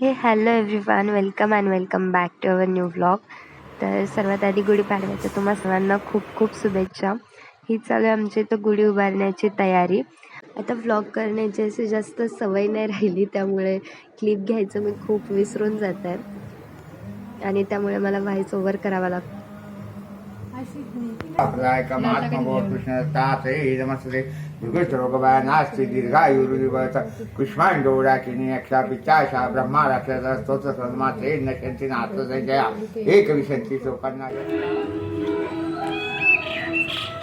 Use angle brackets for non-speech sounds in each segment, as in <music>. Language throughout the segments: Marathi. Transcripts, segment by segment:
Hey hello everyone welcome and welcome back to our new blog तर सर्वात आधी गुढीपाडव्याच्या तुम्हा सर्वांना खूप खूप शुभेच्छा. ही चालू आहे आमची इथं गुढी उभारण्याची तयारी. आता व्लॉग करण्याची अशी जास्त सवय नाही राहिली त्यामुळे क्लिप घ्यायचं मी खूप विसरून जात. आहे आणि त्यामुळे मला व्हायस ओव्हर करावा लागतो. आपला एका महात्मा कृष्ण तात नमस्ते दुर्गष्ट नास्ति दीर्घायुर्युगत कुष्मांडोरा किनी अक्षा ब्रह्मा राक्षसा स्तोत्र सन्मा ते नशंती नाथ जया एक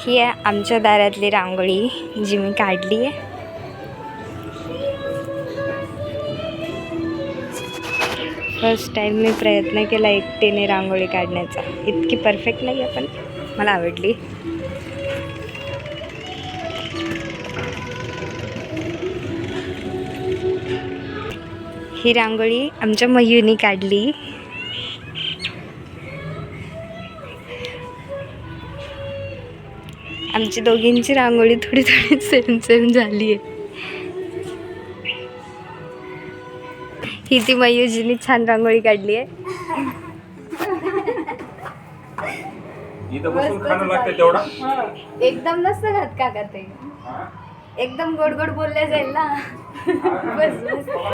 ही आहे आमच्या दारातली रांगोळी जी मी काढली आहे. फर्स्ट टाईम मी प्रयत्न केला एकटीने रांगोळी काढण्याचा. इतकी परफेक्ट नाही आपण पण. मला आवडली. ही रांगोळी आमच्या मयूनी काढली. आमची दोघींची रांगोळी थोडी थोडी सेम सेम झाली आहे ही ती मयुजीनी छान रांगोळी काढली आहे इथं बसून खाणं लागतं तेवढा? एकदम नसतं घात का का ते? एकदम गोड गोड बोलल्या जाईल ना? <laughs> बस बस.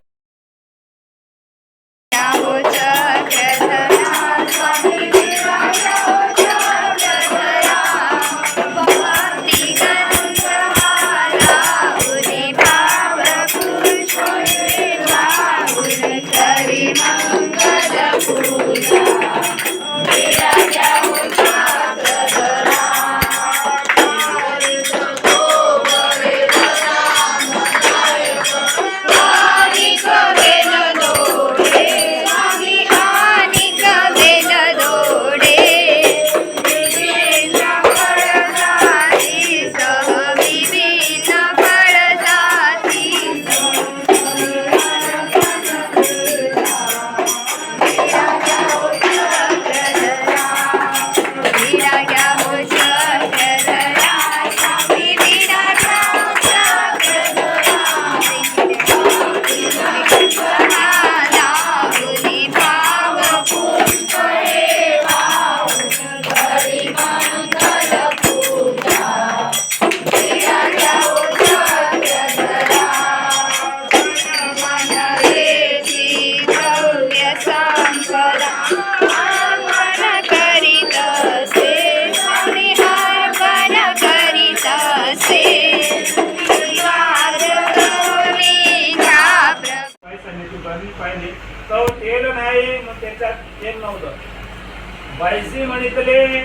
पाहिली तो तेल नाही मग त्याच्यात तेल नव्हतं. बायसी म्हणितले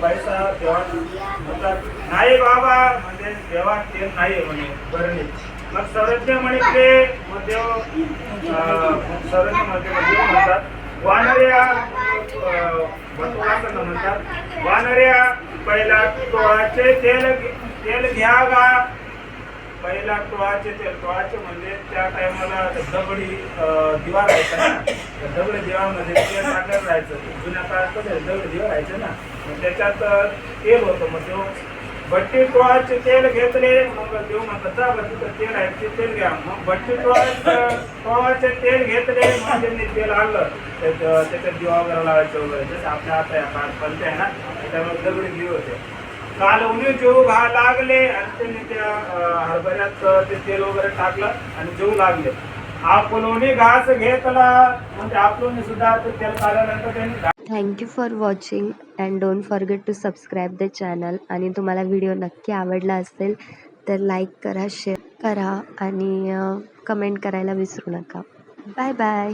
बायसा देवा म्हणतात नाही बाबा म्हणजे देवा तेल नाही म्हणे बरणी मग सरज्ञ म्हणितले मग देव अं, सरज्ञ म्हणतात वानऱ्या अं, म्हणतात वानऱ्या पहिला तोळाचे तेल घे- तेल घ्या पहिला टोळाचे ते टोळाचे म्हणजे त्या टायमाला दगडी दिवा राहायचा ना. त्या दगडी दिवामध्ये तेल टाकत राहायचं. जुन्या काळात कसं दगडी दिवा राहायचे ना. मग त्याच्यात तेल होतं. मग तो भट्टी टोळाचे तेल घेतले. मग देव म्हणतात जा तिथं तेल आहे ते तेल घ्या. मग भट्टी टोळाचं टोळाचे तेल घेतले मग त्यांनी तेल आणलं. त्याच्या त्याच्यात दिवा वगैरे लावायचं वगैरे. जसं आपल्या आता या काळात पलते आहे ना त्यामुळे दगडी दिवे होते. काल उन्ही जेऊ घा लागले आणि त्यांनी त्या हरभऱ्यात ते तेल वगैरे टाकलं आणि जेव लागले. आपलोनी घास घेतला म्हणजे आपलोनी सुद्धा ते तेल काढल्यानंतर त्यांनी घा- thank you for watching and don't forget to subscribe the channel आणि तुम्हाला व्हिडिओ नक्की आवडला असेल तर लाईक करा शेअर करा आणि कमेंट करायला विसरू नका. Bye bye